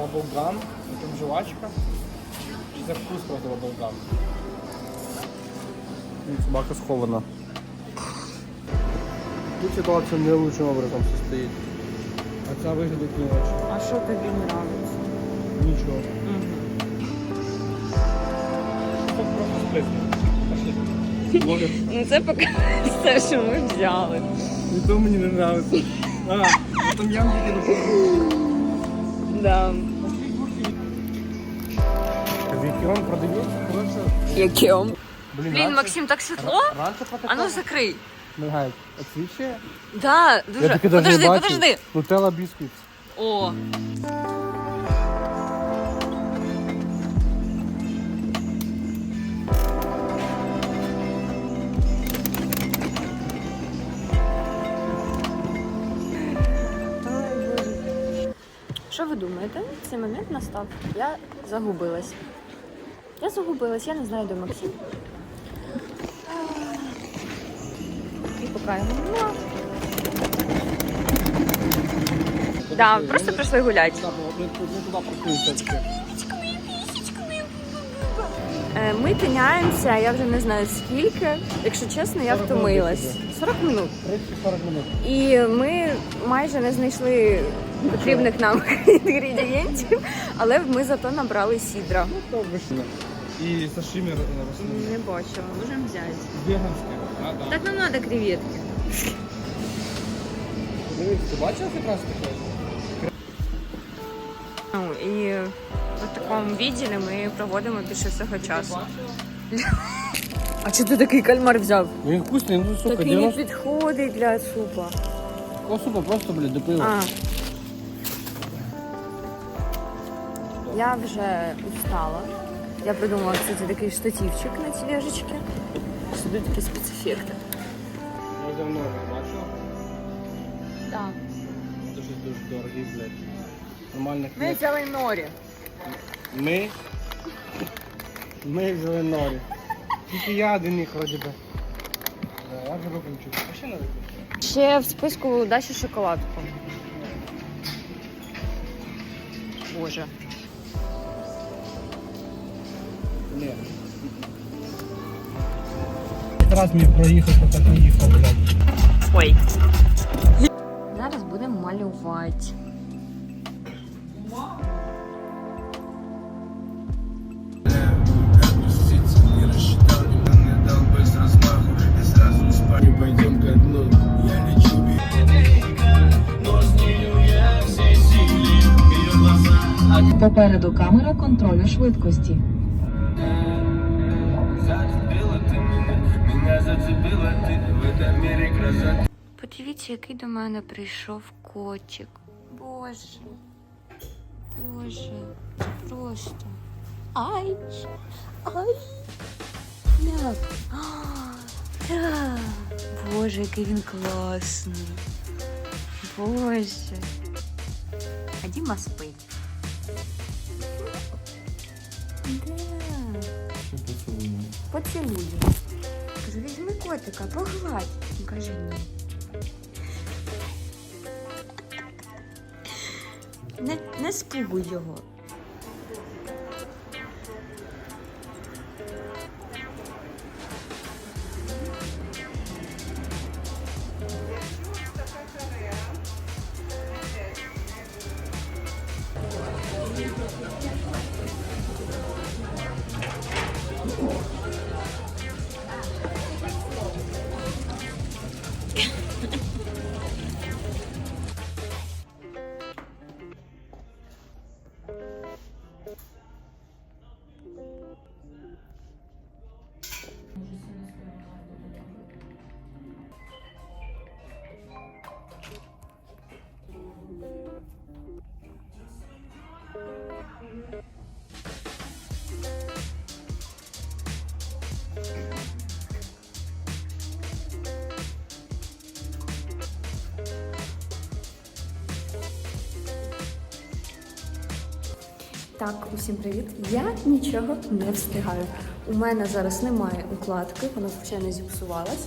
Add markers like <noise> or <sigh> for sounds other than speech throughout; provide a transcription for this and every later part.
Баблгам, там жвачка. І за вкус просто баблгам. Собака схована. Тут ситуація не лучшим образом состоїть. А ця виглядить не очень. А що тобі подобається? Нічого. Це просто. Пошли. Ну це поки <laughs> все, що ми взяли. І то мені не нравится. А, там я тільки допомогу. Да. Вікіон продається, коротше. Яким? Блін, Блін, Максим, так світло? А ну закрий. Мигають. Освічує? Да, дуже. Я таки даже подожди, бачив. подожди. Нутелла бісквіт. О. Що ви думаєте? Цей момент настав. Я загубилась. Я загубилась, я не знаю, де Максим. І поки його. Да, просто прийшли гуляти. Е, Ми тиняємося, я вже не знаю скільки. Якщо чесно, я втомилась. минут 40 минут. 30-40 минут. І ми майже не знайшли потрібних нам <laughs> інгредієнтів, але ми зато набрали сідра. І сашимі росли. Не бачила, можемо взяти. Веганське. А, да. Так нам треба креветки. Дивись, ти бачила якраз таке? Ну і в такому відділі ми проводимо більше всього часу. А чи ти такий кальмар взяв? Він вкусний, ну сука, Такий не 90 підходить для супа. О, супа, просто, блядь, до пива. А. Я вже устала. Я придумала, кстати, такий штативчик на тележечці. Сюди такі спецефекти. Я давно не бачила. Так. Дуже дуже дорогий, блядь. Нормальних Ми взяли норі. Ми. Ми взяли норі. Тільки я один їх вроді би. Да, Я вже виключу. А ще не виключу. Ще в списку Даші шоколадку. Боже. Ні. Раз мені проїхав, то так не їхав, блядь. Ой. Зараз будемо малювати. Не рассчитал, не дал Який до мене прийшов котик. Боже. Боже. Це просто. Ай. Ай. Як? Боже, який він класний. Боже. А Діма спить. Да. Поцілуй. Кажу, візьми котика, погладь. Він каже, ні. Не, спугуй його. Так, усім привіт. Я нічого не встигаю. У мене зараз немає укладки, вона звичайно зіпсувалась.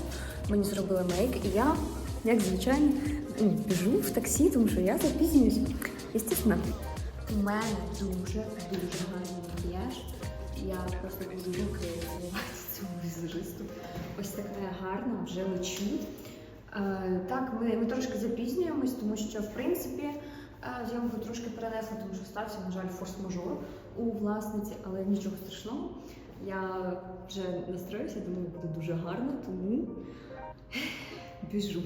Мені зробили мейк, і я, як звичайно, біжу в таксі, тому що я запізнююсь. Естественно, У мене дуже дуже гарний макіяж. Я просто буду руки цьому візажисту. Ось така гарна, вже лечу. Е, так, ми, ми трошки запізнюємось, тому що в принципі е, зйомку трошки перенесли, тому що стався, на жаль, форс-мажор у власниці, але нічого страшного. Я вже настроюся, думаю, буде дуже гарно, тому біжу.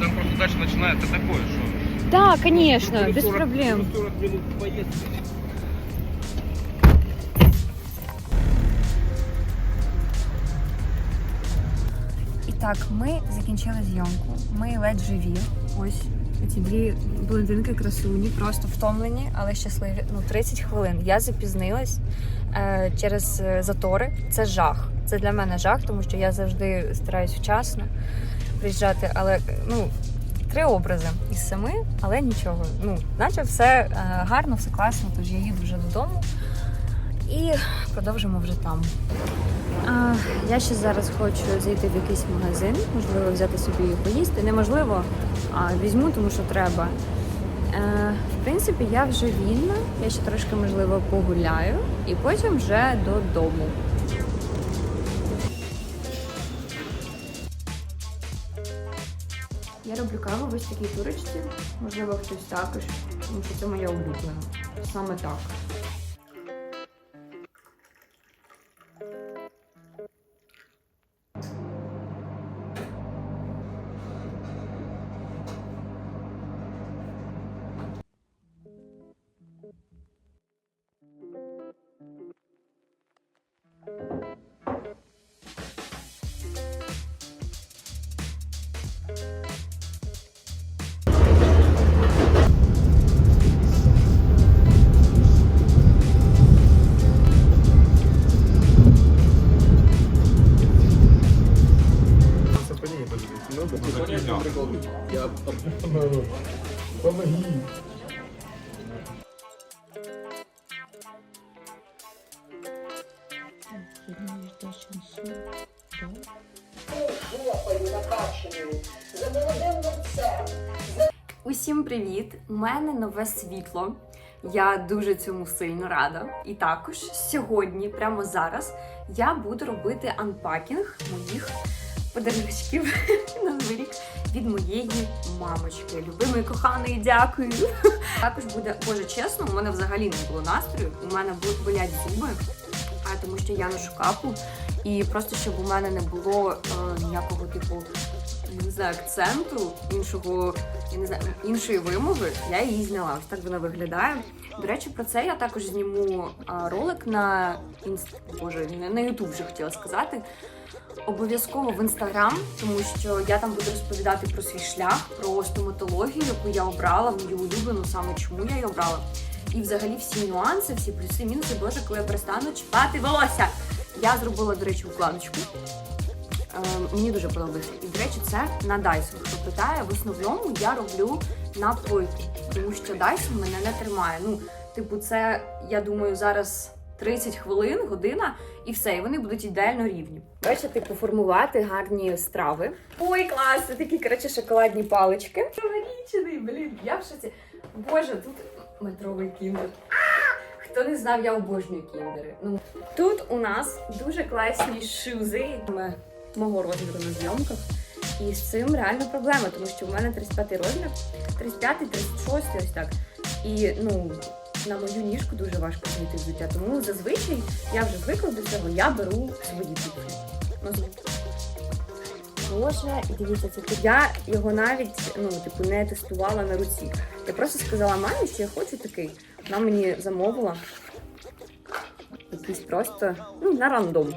Там просто дальше начинается такое, что... Да, конечно, без проблем. 40 минут поездки. Так, ми закінчили зйомку. Ми ледь живі. Ось ці дві блондинки красуні, просто втомлені, але щасливі. Ну, 30 хвилин. Я запізнилась е, через е, затори. Це жах. Це для мене жах, тому що я завжди стараюсь вчасно приїжджати, але ну. Три образи із семи, але нічого. Ну, наче все е, гарно, все класно, тож я їду вже додому і продовжимо вже там. А, я ще зараз хочу зайти в якийсь магазин, можливо, взяти собі поїсти. Неможливо, а візьму, тому що треба. Е, в принципі, я вже вільна, я ще трошки, можливо, погуляю і потім вже додому. Я роблю каву в ось такій турочці. Можливо, хтось також, тому що це моя улюблена. Саме так. Усім привіт! У мене нове світло. Я дуже цьому сильно рада. І також сьогодні, прямо зараз, я буду робити анпакінг моїх подарунків <laughs> на Новий рік від моєї мамочки. Любимої коханої, дякую. <laughs> Також буде, боже, чесно, у мене взагалі не було настрою. У мене болять зуби, а тому що я ношу капу. І просто щоб у мене не було е, ніякого типу. Не знаю, акценту іншого, я не знаю, іншої вимови, я її зняла. Ось так вона виглядає. До речі, про це я також зніму а, ролик на інст... Боже, на Ютуб вже хотіла сказати. Обов'язково в інстаграм, тому що я там буду розповідати про свій шлях, про стоматологію, яку я обрала, мою улюблену, саме чому я її обрала. І взагалі всі нюанси, всі плюси, мінуси, боже, коли я перестану чіпати волосся. Я зробила, до речі, укладочку. Е, мені дуже подобається. І, до речі, це на Dyson. Хто питає, в основному я роблю на плойку, тому що Dyson мене не тримає. Ну, типу, це, я думаю, зараз 30 хвилин, година, і все, і вони будуть ідеально рівні. Бачите, типу, формувати гарні страви. Ой, клас! Такі, коротше, шоколадні палички. Новорічний, блін, я в шоці. Боже, тут метровий кіндер. Хто не знав, я обожнюю кіндери. Ну, тут у нас дуже класні шузи Ми- мого розміру на зйомках. І з цим реально проблема, тому що в мене 35 розмір, 35, 36, ось так. І ну на мою ніжку дуже важко знайти взуття. Тому зазвичай я вже звикла до цього, я беру свої туфлі. Боже, і дивіться, це тут. Я його навіть ну, типу, не тестувала на руці. Я просто сказала мамі, що я хочу такий. Вона мені замовила якийсь просто ну, на рандом.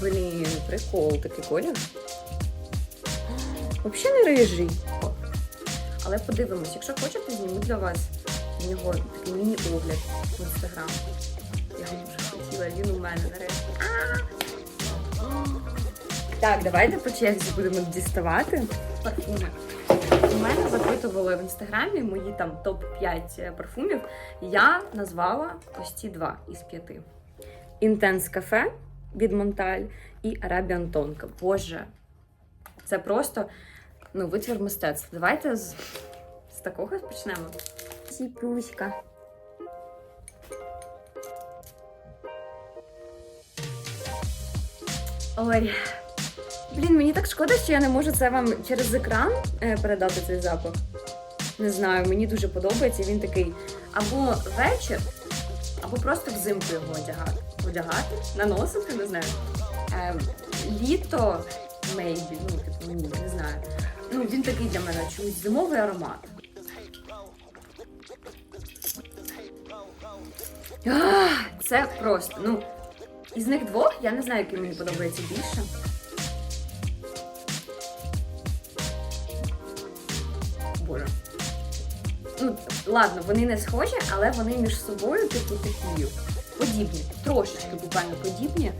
Блін, прикол, такий колір. Взагалі не рижий. Але подивимось, якщо хочете, зніму для вас в нього такий міні-огляд в інстаграм. Я дуже хотіла, він у мене нарешті. Так, давайте по черзі будемо діставати парфуми. У мене запитували в інстаграмі мої там топ-5 парфумів. Я назвала ось ці два із п'яти. Інтенс кафе від Монталь і Arabian Тонка. Боже, це просто ну, витвір мистецтва. Давайте з, з такого почнемо. Сіпуська. Ой. Блін, мені так шкода, що я не можу це вам через екран е, передати цей запах. Не знаю, мені дуже подобається. Він такий або вечір, або просто взимку його одягати. Одягати, наносити, не знаю. Е, літо, maybe, ну, типу, ні, не знаю. Ну, він такий для мене чомусь зимовий аромат. Це просто, ну, із них двох я не знаю, який мені подобається більше. Боже. Ну, ладно, вони не схожі, але вони між собою, типу, такі подібні. Трошечки буквально подібні.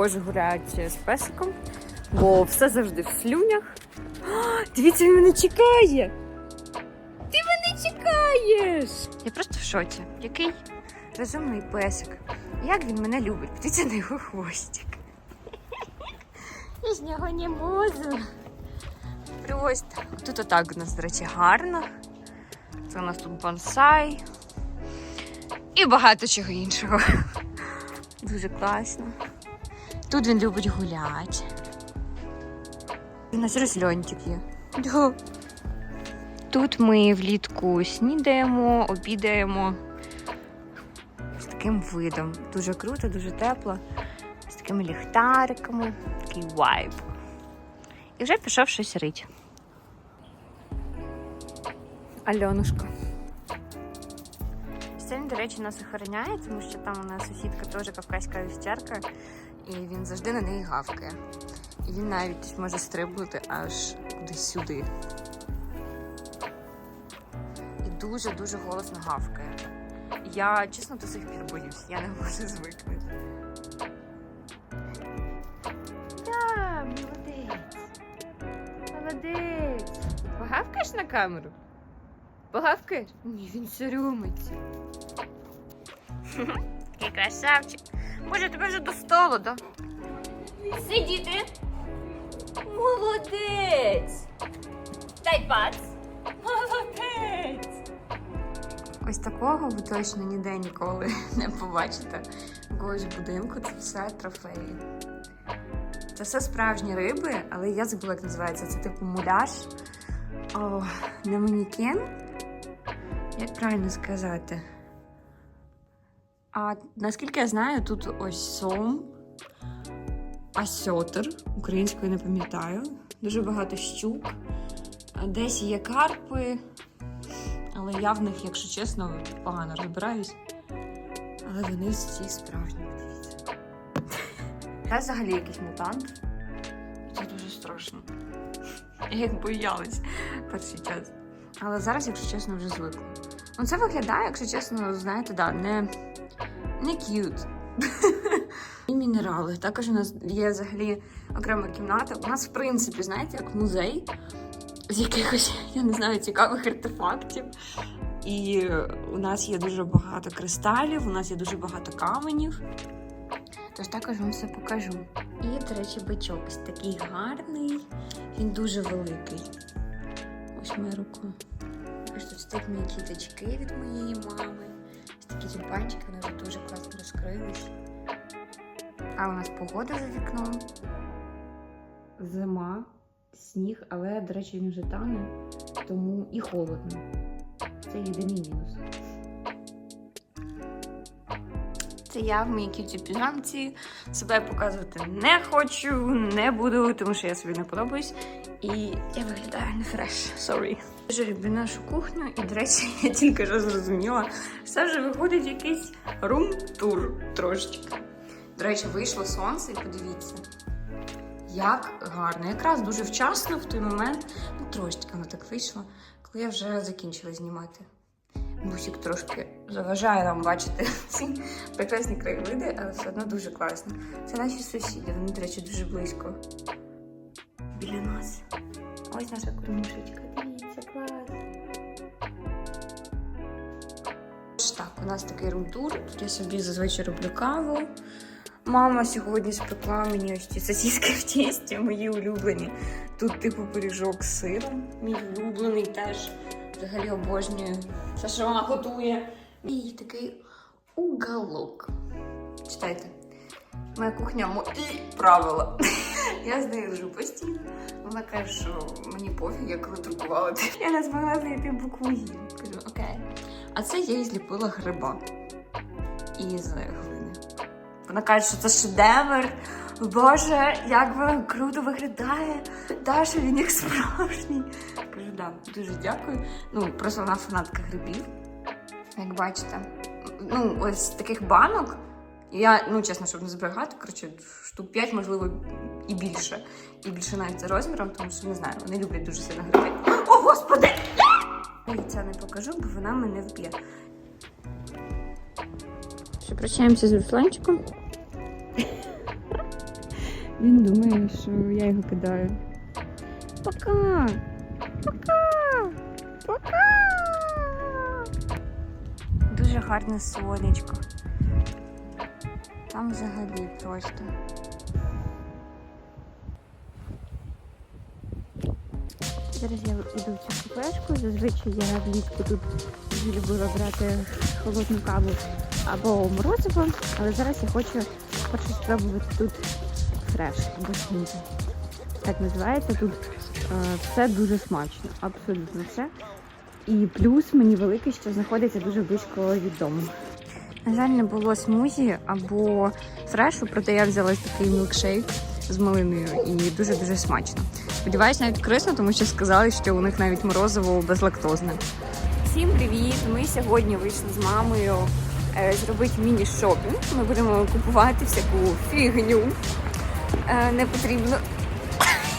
Коли виходжу з песиком, бо все завжди в слюнях. А, <gasps> Дивіться, він мене чекає! Ти мене чекаєш! Я просто в шоці. Який розумний песик. Як він мене любить. Подивіться на його хвостик. <laughs> Я з нього не можу. Просто. Тут отак у нас, до речі, гарно. Це у нас тут бонсай. І багато чого іншого. <laughs> Дуже класно. Тут він любить гуляти. У нас розльонтик є. Да. Тут ми влітку снідаємо, обідаємо з таким видом. Дуже круто, дуже тепло. З такими ліхтариками. Такий вайб. І вже пішов щось рить. Альонушка. Це до речі, нас охороняє, тому що там у нас сусідка теж кавказька вівчарка, і він завжди на неї гавкає. І він навіть може стрибнути аж кудись сюди. І дуже-дуже голосно гавкає. Я чесно до сих пір боюсь, я не можу звикнути. Да, молодець. Молодець. Погавкаєш на камеру? Погавкаєш? Ні, він соромиться. Який красавчик. Боже, тебе вже до столу, да? Сидіти. Молодець. Дай бац. Молодець. Ось такого ви точно ніде ніколи не побачите. У когось будинку це все трофеї. Це все справжні риби, але я забула, як називається. Це типу муляж. О, не манікен. Як правильно сказати? А наскільки я знаю, тут ось сом, асьотер, українською не пам'ятаю. Дуже багато щук. Десь є карпи, але я в них, якщо чесно, погано розбираюсь. Але вони всі справжні. Це взагалі якийсь мутант. Це дуже страшно. Я як боялась перший час. Але зараз, якщо чесно, вже звикла. Ну, це виглядає, якщо чесно, знаєте, да, не, не к'ют. <laughs> І мінерали. Також у нас є взагалі окрема кімната. У нас, в принципі, знаєте, як музей з якихось, я не знаю, цікавих артефактів. І у нас є дуже багато кристалів, у нас є дуже багато каменів. Тож також вам все покажу. І, до речі, бичок такий гарний, він дуже великий. Ось моя рука. Ось тут стоять мої кіточки від моєї мами. Ось такі тюльпанчики, вони вже дуже класно розкрились. А у нас погода за вікном. Зима. сніг, але, до речі, він вже тане, тому і холодно. Це єдиний мінус. Це я в моїй кіті піжамці. Себе показувати не хочу, не буду, тому що я собі не подобаюсь. І я виглядаю не фреш. Sorry. Дуже люблю нашу кухню, і, до речі, <laughs> я тільки що зрозуміла, що це вже виходить якийсь рум-тур трошечки. До речі, вийшло сонце, і подивіться, як гарно. Якраз дуже вчасно в той момент, ну трошечки воно так вийшло, коли я вже закінчила знімати. Бусик трошки заважає нам бачити <laughs> ці прекрасні краєвиди, але все одно дуже класно. Це наші сусіди, вони, до речі, дуже близько. Біля нас. Ось наша кормушечка. Дивіться, клас. Так, у нас такий рум-тур. Тут я собі зазвичай роблю каву. Мама сьогодні спекла мені ось ці сосиски в тісті, мої улюблені. Тут типу пиріжок з сиром, мій улюблений теж. Взагалі обожнюю. Все, що вона готує. І такий уголок. Читайте. Моя кухня мої правила. Я з нею дружу постійно. Вона каже, що мені пофіг, я коли друкувала. Я не змогла знайти букву «Ї». Кажу, окей. А це я і зліпила гриба із глини. Вона каже, що це шедевр. Боже, як воно круто виглядає. Даша, він як справжній. Кажу, да, дуже дякую. Ну, просто вона фанатка грибів. Як бачите. Ну, ось таких банок. Я, ну, чесно, щоб не зберігати, коротше, штук 5, можливо, і більше. І більше навіть за розміром, тому що не знаю, вони люблять дуже сильно гриби. О, господи! Я це не покажу, бо вона мене вб'є. Що прощаємося з Русланчиком. Він думає, що я його кидаю. Пока! Пока! Пока! Дуже гарне сонечко. Там взагалі просто. Зараз я йду в цю кафешку. Зазвичай я влітку тут любила брати холодну каву або морозиво, але зараз я хочу хочу спробувати тут фреш або смузі. Так називається тут е, все дуже смачно, абсолютно все. І плюс мені великий, що знаходиться дуже близько від дому. На жаль, не було смузі або фрешу, проте я взяла ось такий мілкшейк з малиною і дуже-дуже смачно. Сподіваюсь, навіть корисно, тому що сказали, що у них навіть морозиво безлактозне. Всім привіт! Ми сьогодні вийшли з мамою е, зробити міні-шопінг. Ми будемо купувати всяку фігню. Е, не потрібно.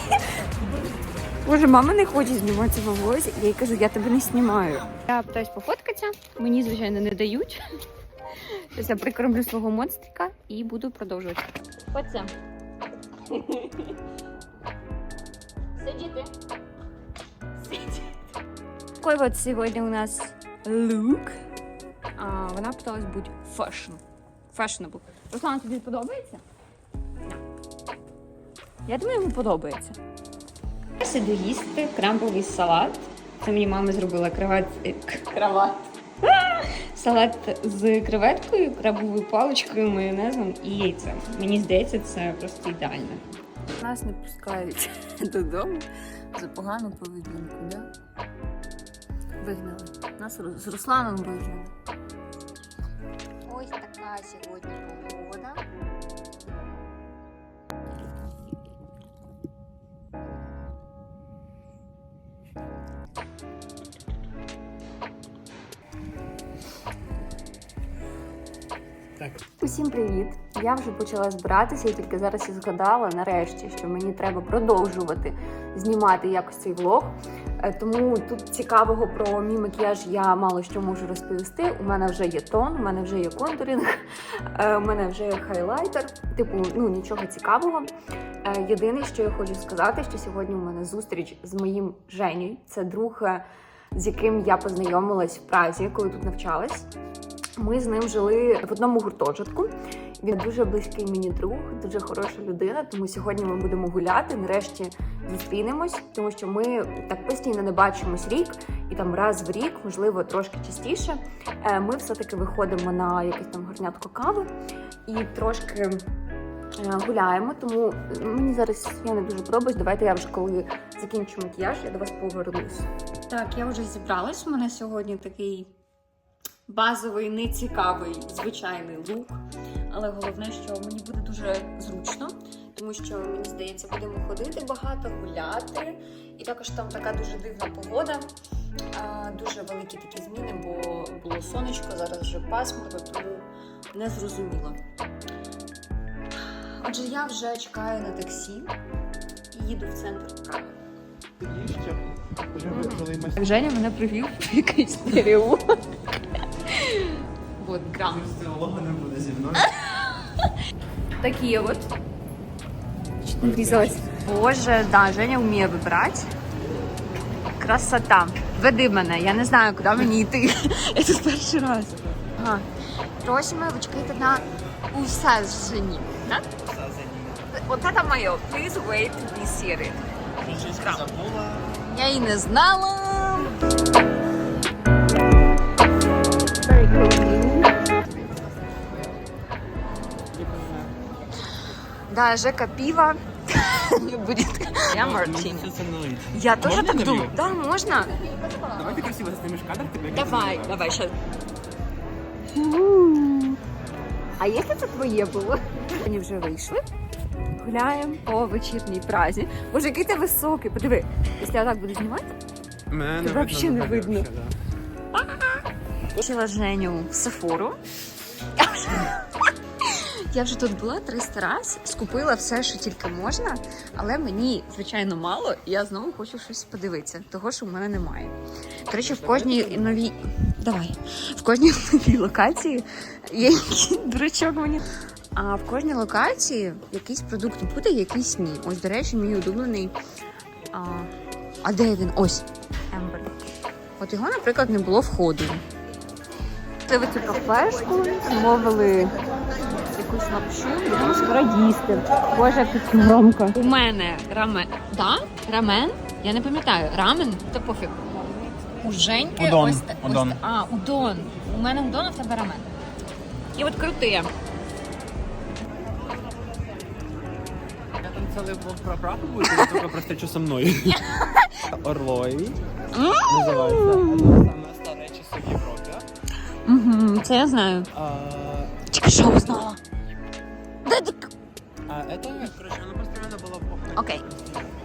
<coughs> Боже, мама не хоче зніматися в. Я їй кажу, я тебе не знімаю. Я питаюсь пофоткатися, мені, звичайно, не дають. Зараз я прикормлю свого монстрика і буду продовжувати. Оце. Сидіти. Сидіти. Такой вот сегодня у нас лук. А, вона питалась бути фешн. Fashionable. Руслан, тобі подобається? Я думаю, йому подобається. Я сиду їсти крамповий салат. Це мені мама зробила кроват. е, Кроват. Салат з креветкою, крабовою паличкою, майонезом і яйцем. Мені здається, це просто ідеально. Нас не пускають <laughs> додому за погану поведінку, да? Вигнали. Нас з Русланом вигнали. Ось така сьогодні погода. Так. Усім привіт! Я вже почала збиратися і тільки зараз і згадала нарешті, що мені треба продовжувати знімати якось цей влог. Е, Тому тут цікавого про мій макіяж я мало що можу розповісти. У мене вже є тон, у мене вже є контуринг, е, у мене вже є хайлайтер. Типу, ну нічого цікавого. Е, Єдине, що я хочу сказати, що сьогодні у мене зустріч з моїм Женєю. Це друг, з яким я познайомилась в Празі, коли тут навчалась. Ми з ним жили в одному гуртожитку. Він дуже близький мені друг, дуже хороша людина. Тому сьогодні ми будемо гуляти. Нарешті зустрінемось, тому що ми так постійно не бачимось рік, і там раз в рік, можливо, трошки частіше. е, Ми все-таки виходимо на якесь там горнятко кави і трошки е, гуляємо, тому мені зараз я не дуже подобаюсь. Давайте я вже коли закінчу макіяж, я до вас повернусь. Так, я вже зібралась. У мене сьогодні такий базовий, нецікавий, звичайний лук. Але головне, що мені буде дуже зручно, тому що мені здається, будемо ходити багато, гуляти. І також там така дуже дивна погода. А, дуже великі такі зміни, бо було сонечко, зараз вже пасмурно, тому не зрозуміло. Отже, я вже чекаю на таксі і їду в центр Праги. Женя мене привів в якийсь переулок. Вот грам. <laughs> Такі от. Чуть не врізалась. Боже, да, Женя вміє вибирати. Красота. Веди мене, я не знаю, куди мені йти. <laughs> Я тут перший раз. Ага. Просимо, ви чекаєте на усаджені. Да? Вот это моє. Please wait to be seated. Я і не знала. Да, Жека пиво <laughs> не будет. Я Мартин. Я тоже так думаю. Да, можно. Давай ти красиво знімеш кадр, Давай, давай, сейчас. А якщо це твоє було? Вони вже вийшли. Гуляємо по вечірній празі. Боже, який ти високий. Подиви, якщо я так буду знімати, Мене Тебе вообще не видно. Бачила Женю в Сефору. <laughs> Я вже тут була 300 раз, скупила все, що тільки можна, але мені, звичайно, мало, і я знову хочу щось подивитися, того, що в мене немає. До речі, в кожній новій. Давай. В кожній <laughs> новій локації є дурачок мені. А в кожній локації якийсь продукт буде, якийсь ні. Ось, до речі, мій улюблений. А, а де він? Ось. Ембер. От його, наприклад, не було входу. Це в цю кафешку, замовили якусь лапшу, будемо скоро їсти. Боже, як тут громко. У мене рамен. Да? Рамен? Я не пам'ятаю. Рамен? Та пофіг. У Женьки Удон. ось, та- ось Удон. та- А, удон. У мене удон, а в тебе рамен. І от крути. Я там целый блок про Прагу будет, или только про встречу со мной? <laughs> Орлові. Називається. Одна самая старая часы в Європі. Угу, це я знаю. А, Чекай, що узнала? Да, так. а это, короче, она построена была в эпоху. Окей.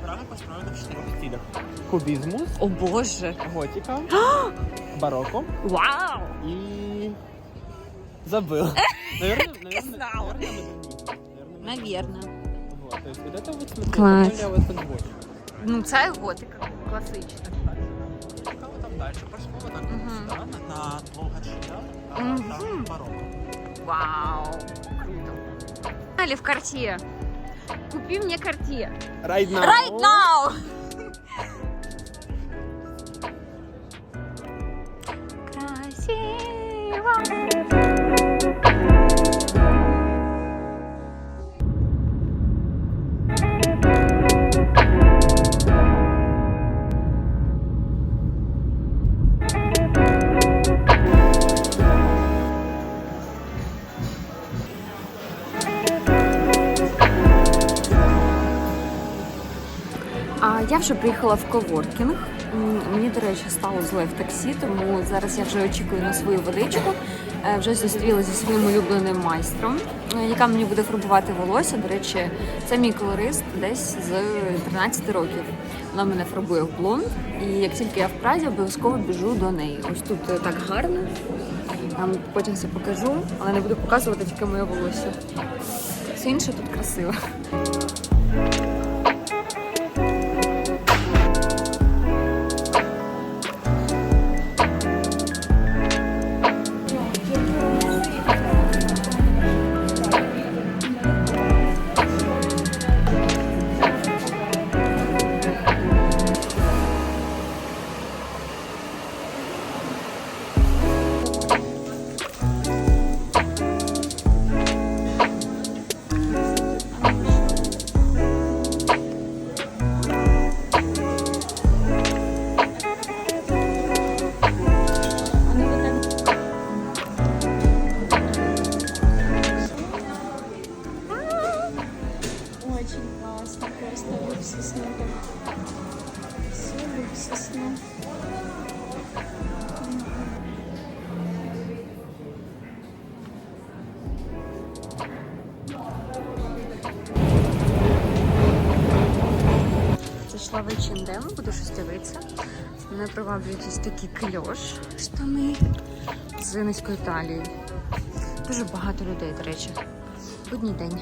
Прага построена в четырех стилях. Кубизмус, О боже. готика, <gasps> барокко Вау! и... Забыл. Наверное, наверное, знала. наверное, модернизм. Наверное, Навірно. Вот, то есть вот это вот смотри, Класс. это более вот подводь. Ну, це готика. Класична. Кого там дальше? Пошло вот так Мгм. вот сюда, на, на Долгошия, а Мгм. там барокко. Вау! Круто. Али в Cartier. Купи мне Cartier. Right now. Right now! Я вже приїхала в коворкінг. Мені, до речі, стало зле в таксі, тому зараз я вже очікую на свою водичку. Е, Вже зустрілася зі своїм улюбленим майстром, е, яка мені буде фарбувати волосся. До речі, це мій колорист десь з 13 років. Вона мене фарбує в блонд. І як тільки я в Празі, обов'язково біжу до неї. Ось тут е, так гарно. Я вам потім все покажу, але не буду показувати тільки моє волосся. Все інше тут красиво. дівчинка ось так виставив сосну. Сілю сосну. Зайшла в H&M, буду щось дивитися. Мене приваблює якийсь такий кльош штани з низькою талією. Дуже багато людей, до речі. Будній день.